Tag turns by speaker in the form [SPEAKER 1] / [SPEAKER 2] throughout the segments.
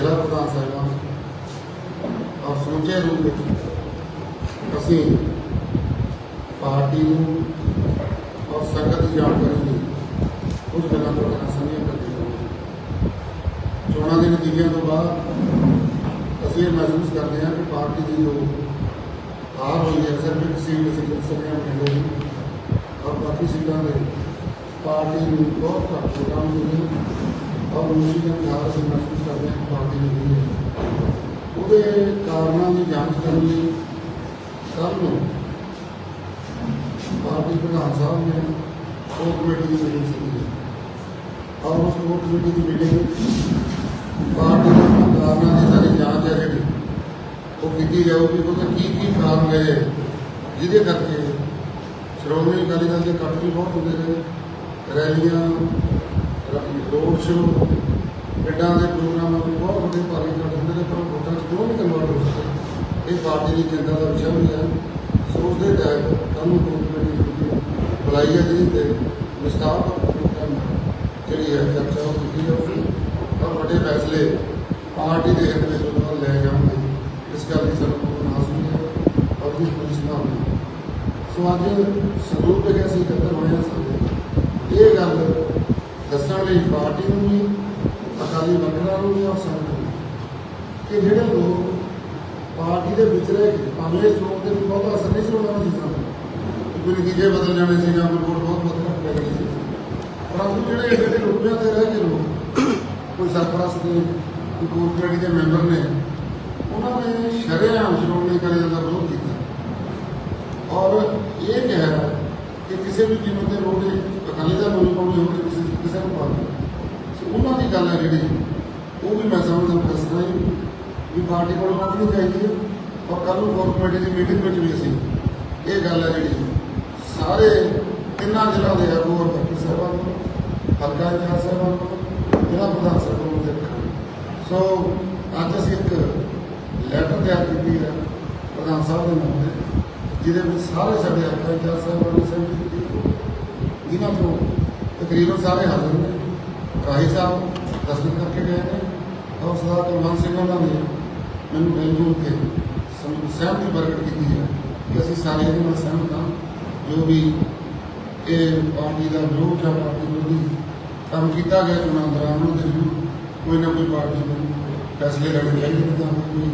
[SPEAKER 1] ਜ਼ਿਲ੍ਹਾ ਪ੍ਰਧਾਨ ਸਾਹਿਬਾਨ, ਔਰ ਸਮੁੱਚੇ ਰੂਪ ਵਿੱਚ ਅਸੀਂ ਪਾਰਟੀ ਨੂੰ ਔਰ ਸੰਗਤ ਦੀ ਜਾਣਕਾਰੀ ਲਈ ਕੁਝ ਗੱਲਾਂ ਤੋਂ ਨਾਲ ਸਾਂਝੀਆਂ ਕਰਦੇ ਹਾਂ। ਚੋਣਾਂ ਦੇ ਨਤੀਜਿਆਂ ਤੋਂ ਬਾਅਦ ਅਸੀਂ ਇਹ ਮਹਿਸੂਸ ਕਰਦੇ ਹਾਂ ਕਿ ਪਾਰਟੀ ਦੀ ਜੋ ਹਾਰ ਹੋਈ ਹੈ ਸਿਰਫ ਇੱਕ ਸੀਟ ਅਸੀਂ ਜਿੱਤ ਸਕੇ ਹਾਂ ਪਿੰਡੋਂ ਦੀ ਔਰ ਬਾਕੀ ਸੀਟਾਂ ਦੇ ਪਾਰਟੀ ਨੂੰ ਬਹੁਤ ਘੱਟ ਵੋਟਾਂ ਮਿਲੀਆਂ ਔਰ ਉਸੇ ਦੇ ਨਾਲ ਅਸੀਂ ਮਹਿਸੂਸ ਕਰਦੇ ਹਾਂ ਕਿ ਪਾਰਟੀ ਨੇ ਹੈ। ਉਹਦੇ ਕਾਰਨਾਂ ਦੀ ਜਾਂਚ ਕਰਨ ਲਈ ਸਭ ਨੂੰ ਪਾਰਟੀ ਪ੍ਰਧਾਨ ਸਾਹਿਬ ਨੇ ਉਹ ਕਮੇਟੀ ਦੀ ਮੀਟਿੰਗ ਸੀ ਔਰ ਉਸ ਕੋਰ ਕਮੇਟੀ ਦੀ ਮੀਟਿੰਗ ਪਾਰਟੀ ਦੇ ਕਾਰਨਾਂ ਦੀ ਸਾਰੀ ਜਾਂਚ ਹੈ ਜਿਹੜੀ, ਉਹ ਕੀਤੀ ਜਾਊਗੀ। ਉਹਦੇ ਕੀ ਕੀ ਕਾਰਨ ਰਹੇ ਜਿਹਦੇ ਕਰਕੇ ਸ਼੍ਰੋਮਣੀ ਅਕਾਲੀ ਦਲ ਦੇ ਇਕੱਠ ਵੀ ਬਹੁਤ ਹੁੰਦੇ ਨੇ ਰੈਲੀਆਂ ਰੋਡ ਸ਼ੋਅ ਪਿੰਡਾਂ ਦੇ ਪ੍ਰੋਗਰਾਮਾਂ ਵੀ ਬਹੁਤ ਵੱਡੇ ਭਾਰੀ ਇਕੱਠ ਹੁੰਦੇ ਨੇ, ਪਰ ਵੋਟਾਂ 'ਚ ਕਿਉਂ ਨਹੀਂ ਕਨਵਰਟ ਹੋ ਸਕਦੇ? ਇਹ ਪਾਰਟੀ ਦੀ ਚਿੰਤਾ ਦਾ ਵਿਸ਼ਾ ਵੀ ਹੈ। ਸੋ ਉਸ ਦੇ ਤਹਿਤ ਕੱਲ੍ਹ ਨੂੰ ਕਮੇਟੀ ਬੁਲਾਈ ਹੈ ਜਿਹਦੇ ਤੇ ਵਿਸਤਾਰ ਜਿਹੜੀ ਹੈ, ਚਰਚਾ ਉਹ ਕੀਤੀ ਜਾਊਗੀ ਔਰ ਵੱਡੇ ਫੈਸਲੇ ਪਾਰਟੀ ਦੇ ਹਿੱਤ ਵਿੱਚ ਉਹਨਾਂ ਲੈ ਜਾਣਗੇ। ਇਸ ਗੱਲ ਦੀ ਸਾਨੂੰ ਪੂਰਨ ਹਾਸਲ ਹੈ ਔਰ ਵੀ ਪੁਲਿਸ ਨਾਲ ਸੋ ਅੱਜ ਸਰੂਪ ਵਿੱਚ ਅਸੀਂ ਇਕੱਤਰ ਹੋਏ ਹਾਂ ਸਾਡੇ। ਇਹ ਗੱਲ ਦੱਸਣ ਲਈ ਪਾਰਟੀ ਨੂੰ ਵੀ, ਅਕਾਲੀ ਵਰਕਰਾਂ ਨੂੰ ਵੀ, ਔਰ ਸੰਗਤ ਨੂੰ ਕਿ ਜਿਹੜੇ ਲੋਕ ਪਾਰਟੀ ਦੇ ਵਿੱਚ ਰਹਿ ਕੇ ਭਾਵੇਂ ਇਸ ਚੋਣ ਬਹੁਤ ਅਸਰ ਨਹੀਂ ਸੀ ਉਹਨਾਂ ਕੋਈ ਨਤੀਜੇ ਬਦਲ ਜਾਣੇ ਸੀ ਜਾਂ ਕੋਈ ਵੋਟ ਬਹੁਤ ਬਹੁਤ ਜਾਣੀ ਸੀ। ਪਰੰਤੂ ਜਿਹੜੇ ਜਿਹੜੇ ਰੁਪਿਆਂ ਤੇ ਰਹਿ ਕੇ ਲੋਕ, ਕੋਈ ਸਰਪ੍ਰਸਤ ਨੇ, ਕੋਈ ਕੋਰ ਕਮੇਟੀ ਦੇ ਮੈਂਬਰ ਨੇ, ਉਹਨਾਂ ਨੇ ਸ਼ਰੇਆਮ ਸ਼੍ਰੋਮਣੀ ਅਕਾਲੀ ਦਲ ਦਾ ਵਿਰੋਧ ਕੀਤਾ। ਔਰ ਇਹ ਕਿਹਾ ਕਿ ਕਿਸੇ ਵੀ ਕੀਮਤ ਤੇ ਵੋਟ ਅਕਾਲੀ ਦਲ ਨੂੰ ਨਹੀਂ ਪਾਉਣੀ ਹੋਵੇ ਕਿਸੇ ਕਿਸੇ ਨੂੰ ਪਾਉਣੀ ਸੋ ਉਹਨਾਂ ਦੀ ਗੱਲ ਹੈ ਜਿਹੜੀ, ਉਹ ਵੀ ਮੈਂ ਸਮਝਦਾ ਦੱਸਣਾ ਹੀ ਵੀ ਪਾਰਟੀ ਕੋਲ ਪਹੁੰਚਣੀ ਚਾਹੀਦੀ ਹੈ ਔਰ ਕੱਲ ਨੂੰ ਕੋਰ ਕਮੇਟੀ ਦੀ ਮੀਟਿੰਗ ਵਿੱਚ ਵੀ ਅਸੀਂ ਇਹ ਗੱਲ ਹੈ ਜਿਹੜੀ, ਸਾਰੇ ਤਿੰਨਾਂ ਜ਼ਿਲ੍ਹਾ ਦੇ ਆਗੂ ਔਰ ਬਾਕੀ ਸਾਹਿਬਾਨ ਨੂੰ ਹਲਕਾ ਇੰਚਾਰਜ ਸਾਹਿਬਾਨ ਨੂੰ ਜ਼ਿਲ੍ਹਾ ਪ੍ਰਧਾਨ ਸਾਹਿਬਾਨ ਨੂੰ ਦੇਖਾਂਗੇ ਸੋ ਅੱਜ ਅਸੀਂ ਇੱਕ ਲੈਟਰ ਤਿਆਰ ਕੀਤੀ ਹੈ ਪ੍ਰਧਾਨ ਸਾਹਿਬ ਦੇ ਨਾਮ ਤੇ, ਜਿਹਦੇ ਵਿੱਚ ਸਾਰੇ ਸਾਡੇ ਹਲਕਾ ਇੰਚਾਰਜ ਸਾਹਿਬਾਨ ਨੇ ਸਹਿਮਤੀ ਦਿੱਤੀ। ਜਿਨ੍ਹਾਂ ਤੋਂ ਤਕਰੀਬਨ ਸਾਰੇ ਹਾਜ਼ਰ ਨੇ। ਰਾਹੀ ਸਾਹਿਬ ਦਸਤਖਤ ਕਰਕੇ ਗਏ ਨੇ। ਔਰ ਸਰਦਾਰ ਕੁਲਵੰਤ ਸਿੰਘ ਉਹਨਾਂ ਨੇ। ਮੈਨੂੰ ਬੈਂਗਲੁਰੂ ਤੇ ਸਹਿਮਤੀ ਪ੍ਰਗਟ ਕੀਤੀ ਹੈ ਕਿ ਅਸੀਂ ਸਾਰੇ ਇਹਦੇ ਨਾਲ ਸਹਿਮਤ ਹਾਂ। ਜੋ ਵੀ ਇਹ ਪਾਰਟੀ ਦਾ ਵਿਰੋਧ ਜਾਂ ਪਾਰਟੀ ਵਿਰੋਧੀ ਕੰਮ ਕੀਤਾ ਗਿਆ ਚੋਣਾਂ ਦੌਰਾਨ, ਉਹਦੇ ਜ਼ਰੂਰ ਕੋਈ ਨਾ ਕੋਈ ਪਾਰਟੀ ਨੂੰ ਫੈਸਲੇ ਲੈਣੇ ਚਾਹੀਦੇ ਨੇ ਤਾਂ ਕੋਈ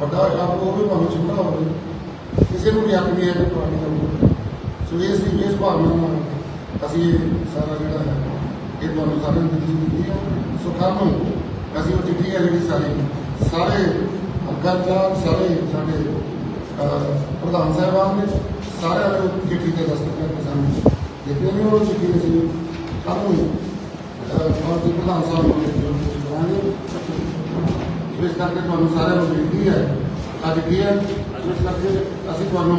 [SPEAKER 1] ਵੱਡਾ ਆਪ ਉਹ ਵੀ ਭਾਵੇਂ ਛੋਟਾ ਹੋਵੇ, ਕਿਸੇ ਨੂੰ ਵੀ ਹੱਕ ਨਹੀਂ ਹੈ ਕਿ ਪਾਰਟੀ ਦਾ ਵਿਰੋਧ ਸੋ ਇਸ ਦੀ ਇਸ ਭਾਵਨਾ ਨਾਲ ਅਸੀਂ ਇਹ ਸਾਰਾ ਜਿਹੜਾ ਹੈ, ਇਹ ਤੁਹਾਨੂੰ ਸਾਰਿਆਂ ਨੂੰ ਦਿੱਤੀ ਦਿੱਤੀ ਹੈ। ਸੋ ਕੱਲ੍ਹ ਨੂੰ ਅਸੀਂ ਉਹ ਚਿੱਠੀ ਹੈ ਜਿਹੜੀ ਸਾਡੀ ਸਾਰੇ ਹਲਕਾ ਸਾਰੇ ਸਾਡੇ ਪ੍ਰਧਾਨ ਸਾਹਿਬਾਨ ਨੇ ਸਾਰਿਆਂ ਨੂੰ ਚਿੱਠੀ ਤੇ ਦਸਤਖਤ ਕਰਕੇ ਸਾਨੂੰ ਦਿੱਤੇ ਨੇ। ਉਹ ਚਿੱਠੀ ਅਸੀਂ ਕੱਲ੍ਹ ਨੂੰ ਅਹ, ਪਾਰਟੀ ਪ੍ਰਧਾਨ ਸਾਹਿਬ ਨੂੰ ਕਰਾਂਗੇ ਇਸ ਕਰਕੇ ਤੁਹਾਨੂੰ ਸਾਰਿਆਂ ਨੂੰ ਬੇਨਤੀ ਹੈ ਅੱਜ ਕੀ ਹੈ? ਇਸ ਕਰਕੇ ਅਸੀਂ ਤੁਹਾਨੂੰ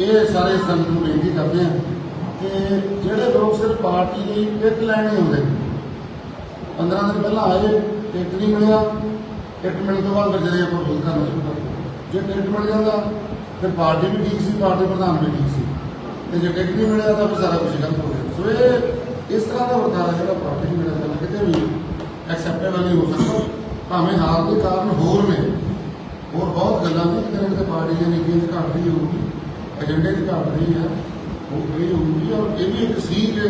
[SPEAKER 1] ਇਹ ਸਾਰੇ ਸੰਗਤ ਨੂੰ ਬੇਨਤੀ ਕਰਦੇ ਹਾਂ ਕਿ ਜਿਹੜੇ ਲੋਕ ਸਿਰਫ ਪਾਰਟੀ ਦੀ ਇੱਕ ਲੈਣ ਨਹੀਂ ਹੁੰਦੇ 15 ਦਿਨ ਪਹਿਲਾਂ ਆਏ ਟਿਕਟ ਨਹੀਂ ਮਿਲਿਆ। ਟਿਕਟ ਮਿਲਣ ਤੋਂ ਬਾਅਦ ਫਿਰ ਜਿਹੜੇ ਆਪਾਂ ਵਿਰੋਧ ਕਰਨਾ ਸ਼ੁਰੂ ਕਰ ਜੇ ਟਿਕਟ ਮਿਲ ਜਾਂਦਾ, ਫਿਰ ਪਾਰਟੀ ਵੀ ਠੀਕ ਸੀ, ਪਾਰਟੀ ਪ੍ਰਧਾਨ ਵੀ ਠੀਕ ਸੀ। ਤੇ ਜੇ ਟਿਕਟ ਨਹੀਂ ਮਿਲਿਆ, ਤਾਂ ਫਿਰ ਸਾਰਾ ਕੁਝ ਗਲਤ ਹੋ ਗਿਆ। ਸੋ ਇਹ ਇਸ ਤਰ੍ਹਾਂ ਦਾ ਵਰਤਾਰਾ ਜਿਹੜਾ ਪਾਰਟੀ ਨੂੰ ਮਿਲਿਆ ਜਾਂਦਾ ਕਿਤੇ ਵੀ ਐਕਸੈਪਟੇਬਲ ਨਹੀਂ ਹੋ ਸਕਦਾ। ਭਾਵੇਂ ਹਾਰ ਦੇ ਕਾਰਨ ਹੋਰ ਨੇ। ਹੋਰ ਬਹੁਤ ਗੱਲਾਂ ਨੇ ਕਿਤੇ ਨਾ ਕਿਤੇ ਪਾਰਟੀ ਦੀਆਂ ਨੀਤੀਆਂ 'ਚ ਘਾਟ ਰਹੀ ਹੋਊਗੀ ਏਜੰਡੇ 'ਚ ਘਾਟ ਰਹੀ ਹੈ, ਉਹ ਰਹੀ ਹੋਊਗੀ। ਔਰ ਇਹ ਵੀ ਇੱਕ ਸੀ ਕਿ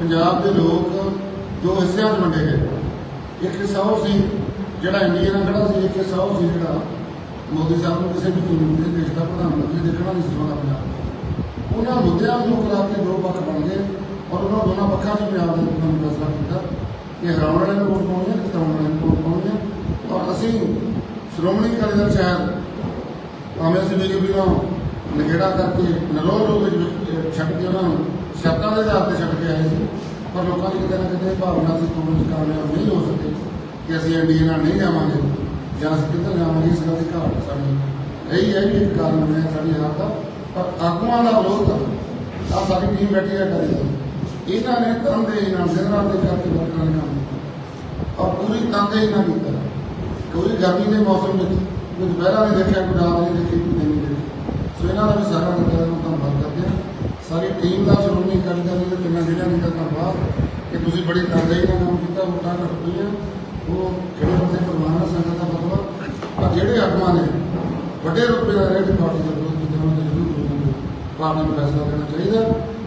[SPEAKER 1] ਪੰਜਾਬ ਦੇ ਲੋਕ ਜੋ ਹਿੱਸਿਆਂ 'ਚ ਵੰਡੇ ਗਏ ਇੱਕ ਹਿੱਸਾ ਉਹ ਸੀ, ਜਿਹੜਾ ਇੰਡੀਆ ਨਾਲ ਖੜਾ ਸੀ, ਇੱਕ ਹਿੱਸਾ ਉਹ ਸੀ ਜਿਹੜਾ ਮੋਦੀ ਸਾਹਿਬ ਨੂੰ ਕਿਸੇ ਵੀ ਕਾਨੂੰਨ ਦੇ ਦੇਸ਼ ਦਾ ਪ੍ਰਧਾਨ ਮੰਤਰੀ ਦੇਖਣਾ ਨਹੀਂ ਸੀ ਚਾਹੁੰਦਾ ਪੰਜਾਬ ਉਹਨਾਂ ਮੁੱਦਿਆਂ ਨੂੰ ਕਰਾ ਕੇ ਦੋ ਪੱਖ ਬਣ ਗਏ ਔਰ ਉਹਨਾਂ ਦੋਨਾਂ ਪੱਖਾਂ 'ਚ ਪੰਜਾਬ ਦੇ ਲੋਕਾਂ ਨੂੰ ਫੈਸਲਾ ਕੀਤਾ ਕਿ ਹਰਾਉਣ ਵਾਲਿਆਂ ਨੂੰ ਵੋਟ ਪਾਉਣੀ ਹੈ ਕਿ ਜਿਤਾਉਣ ਵਾਲਿਆਂ ਨੂੰ ਵੋਟ ਪਾਉਣੀ ਹੈ। ਔਰ ਅਸੀਂ ਸ਼੍ਰੋਮਣੀ ਅਕਾਲੀ ਦਲ ਸ਼ਹਿਰ ਭਾਵੇਂ ਅਸੀਂ ਬੀਜੇਪੀ ਨੂੰ ਨਗੇੜਾ ਕਰਕੇ ਨਰੋਲ ਰੂਪ ਵਿੱਚ ਛੱਡ ਕੇ ਉਹਨਾਂ ਨੂੰ ਸ਼ਬਦਾਂ ਦੇ ਆਧਾਰ ਤੇ ਛੱਡ ਕੇ ਆਏ ਸੀ। ਪਰ ਲੋਕਾਂ ਦੀ ਕਿਤੇ ਨਾ ਕਿਤੇ ਭਾਵਨਾ ਸੀ ਕੋਈ ਵਿੱਚ ਕਾਮਯਾਬ ਨਹੀਂ ਹੋ ਸਕੇ ਕਿ ਅਸੀਂ ਐਨਡੀਏ ਨਾਲ ਨਹੀਂ ਜਾਵਾਂਗੇ ਜਾਂ ਅਸੀਂ ਕਿੱਧਰ ਜਾਵਾਂਗੇ, ਇਸ ਗੱਲ ਦੀ ਘਾਟ ਸਾਡੀ ਇਹੀ ਹੈ ਕਿ ਇੱਕ ਕਾਰਨ ਬਣਿਆ ਸਾਡੀ ਹਾਰ ਦਾ, ਪਰ ਆਗੂਆਂ ਦਾ ਵਿਰੋਧ ਆ। ਸਾਡੀ ਟੀਮ ਬੈਠੀ ਹੈ ਕਰੀ ਇਹਨਾਂ ਨੇ ਤੰਦੇ ਨਾਲ ਦਿਨ ਰਾਤ ਦੇ ਕਰਕੇ ਵਰਤਣਾ ਨਹੀਂ ਕੰਮ ਕੀਤਾ। ਔਰ ਪੂਰੀ ਤੰਦੇ ਨਾਲ ਕੀਤਾ ਕੋਈ ਗਰਮੀ ਦੇ ਮੌਸਮ ਵਿੱਚ ਕੋਈ ਦੁਪਹਿਰਾਂ ਨੇ ਦੇਖਿਆ, ਕੋਈ ਰਾਤ ਨਹੀਂ ਦੇਖੀ, ਕੋਈ ਨਹੀਂ ਦੇਖੀ। ਸੋ ਇਹਨਾਂ ਦਾ ਵੀ ਸਾਰਾ ਬੰਦਿਆਂ ਨੂੰ ਧੰਨਵਾਦ ਕਰਦੇ ਹਾਂ ਸਾਰੀ ਟੀਮ ਦਾ ਸ਼੍ਰੋਮਣੀ ਅਕਾਲੀ ਦਲ ਦੇ ਤਿੰਨਾਂ ਜ਼ਿਲ੍ਹਿਆਂ ਦਾ ਧੰਨਵਾਦ ਕਿ ਤੁਸੀਂ ਬੜੀ ਤਨਦੇਹੀ ਨਾਲ ਕੰਮ ਕੀਤਾ, ਵੋਟਾਂ ਘੱਟ ਉਹ ਜਿਹੜੇ ਬੰਦੇ ਪਰਵਾਨਾ ਸੰਗਤ ਦਾ ਮਤਲਬ ਪਰ ਜਿਹੜੇ ਆਗੂਆਂ ਨੇ, ਵੱਡੇ ਰੁਪਏ ਦਾ ਰੇਟ ਪਾਰਟੀ ਦਾ ਵਿਰੋਧ ਕੀਤਾ, ਉਹਨਾਂ ਦੇ ਜ਼ਰੂਰ ਪਾਰਟੀ ਨੂੰ ਫੈਸਲਾ ਲੈਣਾ ਚਾਹੀਦਾ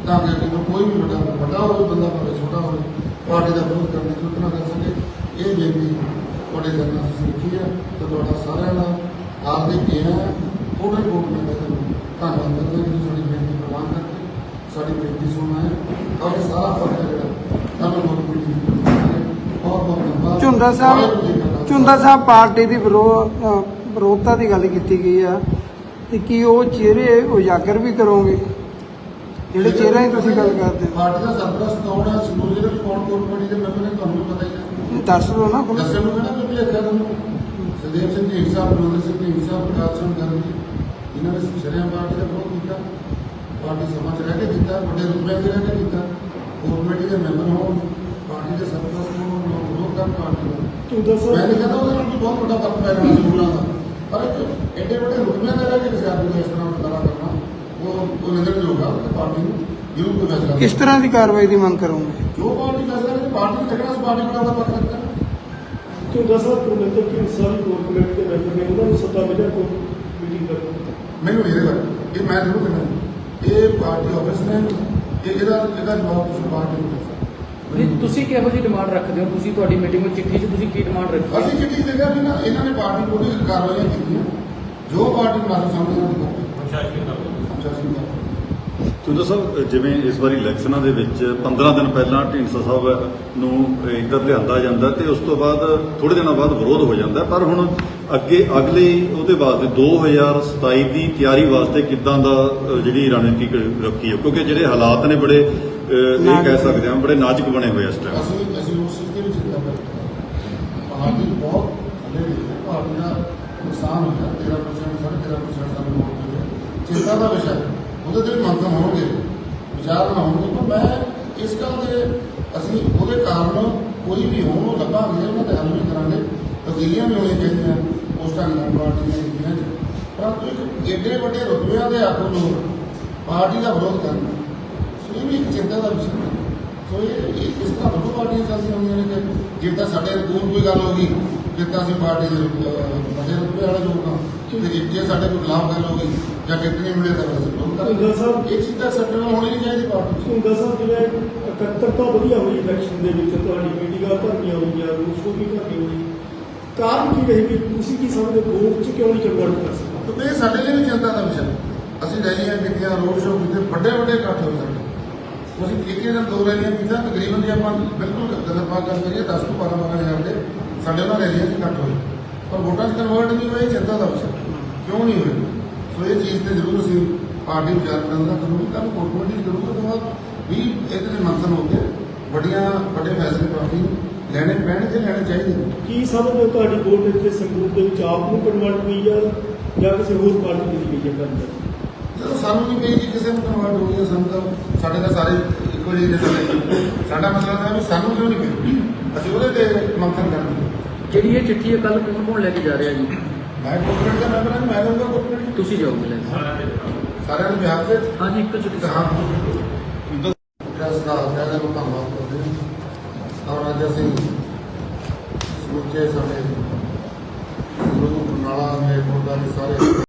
[SPEAKER 1] ਤਾਂ ਕਿ ਜਦੋਂ ਕੋਈ ਵੀ ਵੱਡਾ ਵੱਡਾ ਹੋਵੇ, ਬੰਦਾ ਭਾਵੇਂ ਛੋਟਾ ਹੋਵੇ, ਪਾਰਟੀ ਦਾ ਵਿਰੋਧ ਕਰਨ ਦੀ ਸੂਚਨਾ ਕਰ ਸਕੇ। ਇਹ ਬੇਨਤੀ ਤੁਹਾਡੇ ਜਨਾਂ ਅਸੀਂ ਰੱਖੀ ਹੈ ਤੇ ਤੁਹਾਡਾ ਸਾਰਿਆਂ ਦਾ ਆਪਦੇ ਕੀ ਹੈ। ਕੋਟਲ ਕੋਟ ਮੈਂ ਤੁਹਾਨੂੰ ਧੰਨਵਾਦ ਕਰਦਾ ਕਿ ਤੁਸੀਂ ਬੇਨਤੀ ਸਾਡੀ ਬੇਨਤੀ ਸੁਣਨਾ ਹੈ ਔਰ ਇਹ ਸਾਰਾ ਫ਼ਰਕ ਜਿਹੜਾ ਮੀਟਿੰਗ ਬਹੁਤ ਬਹੁਤ ਧੰਨਵਾਦ।
[SPEAKER 2] ਝੁੰਦਾ
[SPEAKER 1] ਕਾ
[SPEAKER 2] ਸਾਹਿਬ। ਝੁੰਦਾ ਸਾਹਿਬ ਪਾਰਟੀ ਦੀ ਵਿਰੋਧ ਵਿਰੋਧਤਾ ਦੀ ਗੱਲ ਕੀਤੀ ਗਈ ਆ ਤੇ ਕੀ ਉਹ ਚਿਹਰੇ ਉਜਾਗਰ ਵੀ ਕਰੋਗੇ? ਜਿਹੜੇ ਚਿਹਰਿਆਂ ਦੀ ਤੁਸੀਂ ਗੱਲ ਕਰਦੇ ਹੋ।
[SPEAKER 1] ਪਾਰਟੀ ਦਾ ਸਰਪ੍ਰਸਤ ਕੌਣ ਹੈ। ਜਿਹੜੇ ਵੀ ਕੌਣ ਕੋਰ ਕਮੇਟੀ ਦੇ ਮੈਂਬਰ ਨੇ ਤੁਹਾਨੂੰ ਪਤਾ ਹੀ ਹੈ।
[SPEAKER 2] ਦੱਸ ਦਿਓ ਨਾ ਖੁੱਲ੍ਹ।
[SPEAKER 1] ਦੱਸਣ ਨੂੰ ਕੋਈ ਲਿਖਿਆ ਤੁਹਾਨੂੰ। ਸੁਦੇਵ ਸਿੰਘ ਢੀਂਡ ਸਾਹਿਬ ਨਰਿੰਦਰ ਸਿੰਘ ਢੀਂਡ ਸਾਹਿਬ ਪ੍ਰਕਾਸ਼ ਸਿੰਘ ਗਰਗ ਜੀ ਇਹਨਾਂ ਨੇ ਸ਼ਰਿਆਂ ਪਾਰਟੀ ਦਾ ਵਿਰੋਧ ਕੀਤਾ। ਪਾਰਟੀ ਸਮਾਜ ਰਹਿ ਕੇ ਕੀਤਾ ਵੱਡੇ ਰੁਤਬਿਆਂ ਤੇ ਰਹਿ ਕੇ ਕੀਤਾ। ਕੋਰ ਕਮੇਟੀ ਦੇ ਮੈਂਬਰ ਹੋਣ ਪਾਰਟੀ ਦੇ ਸਰਪ੍ਰਸਤ ਹੋਣ ਲੋਕ ਵਿਰੋਧ ਕਰਨ ਪਾਰਟੀ ਦਾ।
[SPEAKER 3] ਝੁੰਦਾ
[SPEAKER 1] ਮੈਂ ਨਹੀਂ ਕਹਿੰਦਾ ਉਹਦੇ ਨਾਲ ਵੀ ਬਹੁਤ ਵੱਡਾ ਫ਼ਰਕ ਪੈ ਜ਼ਰੂਰਾਂ ਦਾ। ਪਰ ਇੱਕ ਐਡੇ ਵੱਡੇ ਰੁਤਬਿਆਂ ਤੇ ਰਹਿ ਕੇ ਕਿਸੇ ਆਦਮੀ ਨੂੰ ਇਸ ਤਰ੍ਹਾਂ ਗੱਲਾਂ ਕਰਨਾ ਉਹ ਉਹ ਹੋਗਾ ਤੇ ਪਾਰਟੀ ਨੂੰ ਜ਼ਰੂਰ ਕੋਈ ਫੈਸਲਾ
[SPEAKER 2] ਕਿਸ ਤਰ੍ਹਾਂ ਦੀ ਕਾਰਵਾਈ ਦੀ ਮੰਗ ਕਰੋਗੇ?
[SPEAKER 1] ਜੋ ਪਾਰਟੀ ਫੈਸਲਾ ਕਰੇ ਪਾਰਟੀ ਨੂੰ ਸੀ ਪਾਰਟੀ ਨੂੰ ਆਪਦਾ ਪੱਖ ਰੱਖਣਾ।
[SPEAKER 3] ਝੁੰਦਾ ਸਾਹਿਬ ਪ੍ਰਬੰਧਕ ਕਿ ਸਾਰੀ ਕੋਰ ਕਮੇਟੀ ਦੇ ਮੈਂਬਰ ਨੇ ਉਹਨਾਂ ਨੂੰ ਸੱਦਾ ਮਿਲਿਆ ਕੋਈ ਮੀਟਿੰਗ ਕਰਨ। ਦੀ।
[SPEAKER 1] ਮੈਨੂੰ ਨਹੀਂ ਬਾਰੇ ਇਹ ਮੈਂ ਜ਼ਰੂਰ ਕਹਿੰਦਾ। ਇਹ ਪਾਰਟੀ ਆਫਿਸ ਨੇ ਇਹ ਇਹਦਾ ਇਹਦਾ ਜਵਾਬ ਤੁਸੀਂ ਪਾਰਟੀ ਨੂੰ ਦੇ ਸਕਦੇ
[SPEAKER 4] ਨਹੀਂ ਤੁਸੀਂ ਕਿਹੋ ਜਿਹੀ ਡਿਮਾਂਡ ਰੱਖਦੇ ਹੋ? ਤੁਸੀਂ ਤੁਹਾਡੀ ਮੀਟਿੰਗ ਵਿੱਚ ਚਿੱਠੀ 'ਚ ਤੁਸੀਂ ਕੀ ਡਿਮਾਂਡ ਰੱਖੀ
[SPEAKER 1] ਅਸੀਂ ਚਿੱਠੀ ਵੀ ਨਾ ਇਹਨਾਂ ਨੇ ਪਾਰਟੀ ਕੋਲ ਹੀ ਕਾਰਵਾਈਆਂ ਕੀਤੀਆਂ। ਜੋ ਪਾਰਟੀ ਨੂੰ ਮਾਸਾ ਸਾਹਮਣੇ ਨਾਲ ਕਰਦੇ ਪ੍ਰਸ਼ਾਸਨ ਦਾ
[SPEAKER 5] ਤੁੰਦਾ ਸਾਹਿਬ ਜਿਵੇਂ ਇਸ ਵਾਰੀ ਇਲੈਕਸ਼ਨਾਂ ਦੇ ਵਿੱਚ 15 ਦਿਨ ਪਹਿਲਾਂ ਢੀਂਡਸਾ ਸਾਹਿਬ ਨੂੰ ਇੱਧਰ ਲਿਆਂਦਾ ਜਾਂਦਾ ਤੇ ਉਸ ਤੋਂ ਬਾਅਦ ਥੋੜੇ ਦਿਨਾਂ ਬਾਅਦ ਵਿਰੋਧ ਹੋ ਜਾਂਦਾ। ਪਰ ਹੁਣ ਅੱਗੇ ਅਗਲੇ ਉਹਦੇ ਵਾਸਤੇ 2027 ਦੀ ਤਿਆਰੀ ਵਾਸਤੇ ਕਿੱਦਾਂ ਦਾ ਜਿਹੜੀ ਰਣਨੀਤੀ ਰੱਖੀ ਹੈ? ਕਿਉਂਕਿ ਜਿਹੜੇ ਹਾਲਾਤ ਨੇ ਬੜੇ ਇਹ ਕਹਿ ਸਕਦੇ ਹਾਂ ਬੜੇ ਨਾਜ਼ੁਕ ਬਣੇ ਹੋਏ ਆ ਇਸ ਟਾਈਮ
[SPEAKER 1] ਅਸੀਂ ਅਸੀਂ ਉਸ ਦੇ ਵਿੱਚ ਚਿੰਤਾ ਕਰਦੇ ਪਾਰਟੀ ਬਹੁਤ ਥੱਲੇ ਪਾਰਟੀ ਦਾ ਨੁਕਸਾਨ ਹੋਇਆ 13% ਸਾਢੇ 13% ਸਾਨੂੰ ਚਿੰਤਾ ਦਾ ਵਿਸ਼ਾ ਹੈ। ਉਹਦੇ ਤੇ ਵੀ ਹੋਣਗੇ। ਵਿਚਾਰ ਨਾ ਹੋਣਗੇ ਪਰ ਮੈਂ ਇਸ ਗੱਲ ਦੇ ਅਸੀਂ ਉਹਦੇ ਕਾਰਨ ਕੋਈ ਵੀ ਹੋਣ, ਉਹ ਲੱਭਾਂਗੇ ਉਹਨਾਂ ਦੇ ਹੱਲ ਵੀ ਕਰਾਂਗੇ। ਤਬਦੀਲੀਆਂ ਵੀ ਹੋਣੀਆਂ ਚਾਹੀਦੀਆਂ ਉਸ ਪੋਸਟਾਂ ਨਾਲ ਪਾਰਟੀ ਦੀਆਂ ਨੀਤੀਆਂ 'ਚ ਪਰੰਤੂ ਇੱਕ ਏਡੇ ਵੱਡੇ ਰੁਤਬਿਆਂ ਦੇ ਆਗੂ ਨੂੰ ਪਾਰਟੀ ਦਾ ਵਿਰੋਧ ਕਰਨਾ ਸੋ ਇਹ ਵੀ ਇੱਕ ਚਿੰਤਾ ਦਾ ਵਿਸ਼ਾ ਹੈ। ਸੋ ਇਹ ਇਸ ਤਰ੍ਹਾਂ ਬਹੁਤ ਪਾਰਟੀਆਂ ਚੱਲਦੀਆਂ ਹੁੰਦੀਆਂ ਨੇ ਕਿ ਜੇ ਤਾਂ ਸਾਡੇ ਦੂਰ ਕੋਈ ਗੱਲ ਹੋ ਗਈ ਜੇ ਤਾਂ ਅਸੀਂ ਪਾਰਟੀ ਦੇ ਵੱਡੇ ਰੁਤਬੇ ਵਾਲੇ ਲੋਕ ਹਾਂ ਜੇ- ਜੇ ਸਾਡੇ ਗੱਲ ਹੋ ਗਈ ਜਾਂ ਟਿਕਟ ਨਹੀਂ ਮਿਲੇ ਤਾਂ ਅਸੀਂ ਵਿਰੋਧ
[SPEAKER 3] ਝੁੰਦਾ
[SPEAKER 1] ਕਰਾਂਗੇ
[SPEAKER 3] ਸਾਹਿਬ।
[SPEAKER 1] ਇਹ ਚੀਜ਼ ਤਾਂ ਸੱਟਣ ਹੋਣੀ ਨਹੀਂ ਚਾਹੀਦੀ ਪਾਰਟੀ 'ਚ।
[SPEAKER 3] ਝੁੰਦਾ ਸਾਹਿਬ ਜਿਵੇਂ ਇਕੱਤਰਤਾ ਵਧੀਆ ਹੋਈ ਇਲੈਕਸ਼ਨ ਦੇ ਵਿੱਚ ਤੁਹਾਡੀ ਮੀਟਿੰਗਾਂ ਭਰਨੀਆਂ ਹੋਈਆਂ ਰੂਲ ਸ਼ੋ ਵੀ ਭਰਨੀ ਹੋਈ। ਕਾਰਨ ਕੀ ਰਹੀ ਵੀ ਤੁਸੀਂ ਕੀ ਸਮਝਦੇ ਹੋ ਵੋਟ ਚ ਕਿਉਂ ਨਹੀਂ ਕਨਵਰਟ ਕਰ ਸਕਦੇ
[SPEAKER 1] ਤੇ ਇਹ ਸਾਡੇ ਲਈ ਚਿੰਤਾ ਦਾ ਵਿਸ਼ਾ। ਅਸੀਂ ਰੈਲੀਆਂ ਕੀਤੀਆਂ ਰੋਡ ਸ਼ੋਅ ਕੀਤੇ ਵੱਡੇ ਵੱਡੇ ਇਕੱਠ ਹੋ ਸਕਦੇ ਅਸੀਂ ਦਿਨ ਦੋ ਰੈਲੀਆਂ ਕੀਤੀਆਂ ਤਕਰੀਬਨ ਜੇ ਆਪਾਂ ਬਿਲਕੁਲ ਗਦਰ ਪਾ ਗੱਲ ਕਰੀਏ 10 ਤੋਂ 12 12 ਹਜ਼ਾਰ ਦੇ ਸਾਡੇ ਉਹਨਾਂ ਰੈਲੀਆਂ 'ਚ ਇਕੱਠ ਹੋਏ। ਪਰ ਵੋਟਾਂ 'ਚ ਕਨਵਰਟ ਨਹੀਂ ਹੋਏ ਚਿੰਤਾ ਦਾ ਵਿਸ਼ਾ ਕਿਉਂ ਨਹੀਂ ਹੋਏ? ਸੋ ਇਹ ਚੀਜ਼ ਤੇ ਜ਼ਰੂਰ ਅਸੀਂ ਪਾਰਟੀ ਵਿਚਾਰ ਕਰਨ ਦਾ ਕਰੂਗੀ ਕੱਲ ਕੋਰਪੋਰੇਟ ਜ਼ਰੂਰ ਤੋਂ ਬਾਅਦ ਵੀ ਇਹਦੇ ਤੇ ਮੰਥਨ ਹੋ ਕੇ ਵੱਡੀਆਂ ਵੱਡੇ ਫੈਸਲੇ ਪਾਰਟੀ ਲੈਣੇ ਪੈਣਗੇ ਲੈਣੇ ਚਾਹੀਦੇ
[SPEAKER 3] ਕੀ ਸਮਝਦੇ ਹੋ ਤੁਹਾਡੀ ਵੋਟ ਇੱਥੇ ਸੰਗਰੂਰ ਦੇ ਵਿੱਚ ਆਪ ਨੂੰ ਕਨਵਰਟ ਹੋਈ ਆ ਜਾਂ ਕਿਸੇ ਹੋਰ ਪਾਰਟੀ ਦੀ ਗਈ ਹੈ
[SPEAKER 1] ਜਦੋਂ ਸਾਨੂੰ ਨਹੀਂ ਪਈ ਜੀ ਕਿਸੇ ਨੂੰ ਕਨਵਰਟ ਹੋ ਗਿਆ ਸਾਨੂੰ ਤਾਂ ਸਾਡੇ ਤਾਂ ਸਾਰੇ ਇੱਕੋ ਜਿਹੇ ਨੇ ਸਾਡੇ। ਸਾਡਾ ਮਸਲਾ ਤਾਂ ਇਹ ਵੀ ਸਾਨੂੰ ਕਿਉਂ ਨਹੀਂ ਪਈ ਅਸੀਂ ਉਹਦੇ ਤੇ ਮੰਥਨ ਕਰਨੀ।
[SPEAKER 4] ਜਿਹੜੀ ਇਹ ਚਿੱਠੀ ਹੈ ਕੱਲ ਕੌਣ ਕੌਣ ਲੈ ਕੇ ਜਾ ਰਿਹਾ ਜੀ।
[SPEAKER 1] ਮੈਂ ਕੋਰਪੋਰੇਟ ਦਾ ਮੈਂਬਰ ਹਾਂ ਮੈਂ ਦਊਂਗਾ ਕੋਰਪੋਰੇਟ
[SPEAKER 4] ਤੁਸੀਂ ਜਾਓਗੇ ਲੈ।
[SPEAKER 1] ਸਾਰਿਆਂ ਨੂੰ ਬਿਆਨ ਦੇ
[SPEAKER 4] ਹਾਂਜੀ ਇੱਕ ਚਿੱਠੀ
[SPEAKER 1] ਹਾਂ। ਪ੍ਰੈਸ ਦਾ ਜ਼ਿਆਦਾ ਨੂੰ ਧੰਨਵਾਦ ਕਰਦੇ ਹਾਂ। ਔਰ ਅੱਜ ਅਸੀਂ ਸਮੁੱਚੇ ਸਾਡੇ ਗੁਰੂ ਨਾਲਾ ਨੇ ਕੋਟਾ ਦੇ ਸਾਰੇ